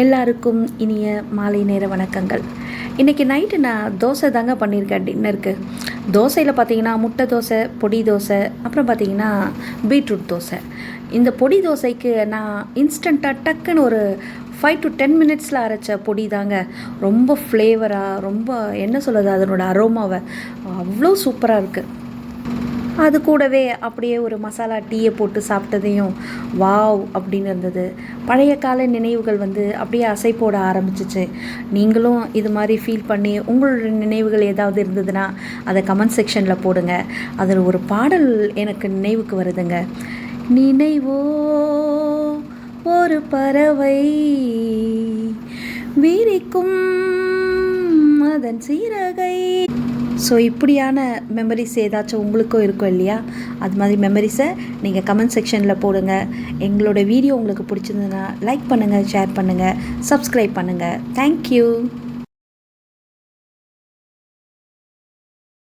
எல்லாருக்கும் இனிய மாலை நேர வணக்கங்கள். இன்றைக்கி நைட்டு நான் தோசை தாங்க பண்ணியிருக்கேன் டின்னருக்கு தோசையில் பார்த்தீங்கன்னா முட்டை தோசை பொடி தோசை அப்புறம் பார்த்தீங்கன்னா பீட்ரூட் தோசை. இந்த பொடி தோசைக்கு நான் இன்ஸ்டண்ட்டாக டக்குன்னு ஒரு ஃபைவ் டு டென் மினிட்ஸில் அரைச்ச பொடி தாங்க. ரொம்ப ஃப்ளேவராக ரொம்ப என்ன சொல்கிறது அதனோட அரோமாவை அவ்வளோ சூப்பராக இருக்குது அது கூடவே அப்படியே ஒரு மசாலா டீயை போட்டு சாப்பிட்டதையும் வாவ் அப்படின்னு இருந்தது. பழைய கால நினைவுகள் வந்து அப்படியே அசை போட ஆரம்பிச்சிச்சு. நீங்களும் இது மாதிரி ஃபீல் பண்ணி உங்களோட நினைவுகள் ஏதாவது இருந்ததுன்னா அதை கமெண்ட் செக்ஷனில் போடுங்க. அதில் ஒரு பாடல் எனக்கு நினைவுக்கு வருதுங்க. நினைவோ ஒரு பறவை அதன் சீரகை. ஸோ இப்படியான மெமரிஸ் ஏதாச்சும் உங்களுக்கும் இருக்கும் இல்லையா? அது மாதிரி மெமரிஸை நீங்கள் கமெண்ட் செக்ஷனில் போடுங்க. எங்களோட வீடியோ உங்களுக்கு பிடிச்சிருந்ததுன்னா லைக் பண்ணுங்கள் ஷேர் பண்ணுங்கள் சப்ஸ்கிரைப் பண்ணுங்கள் தேங்க்யூ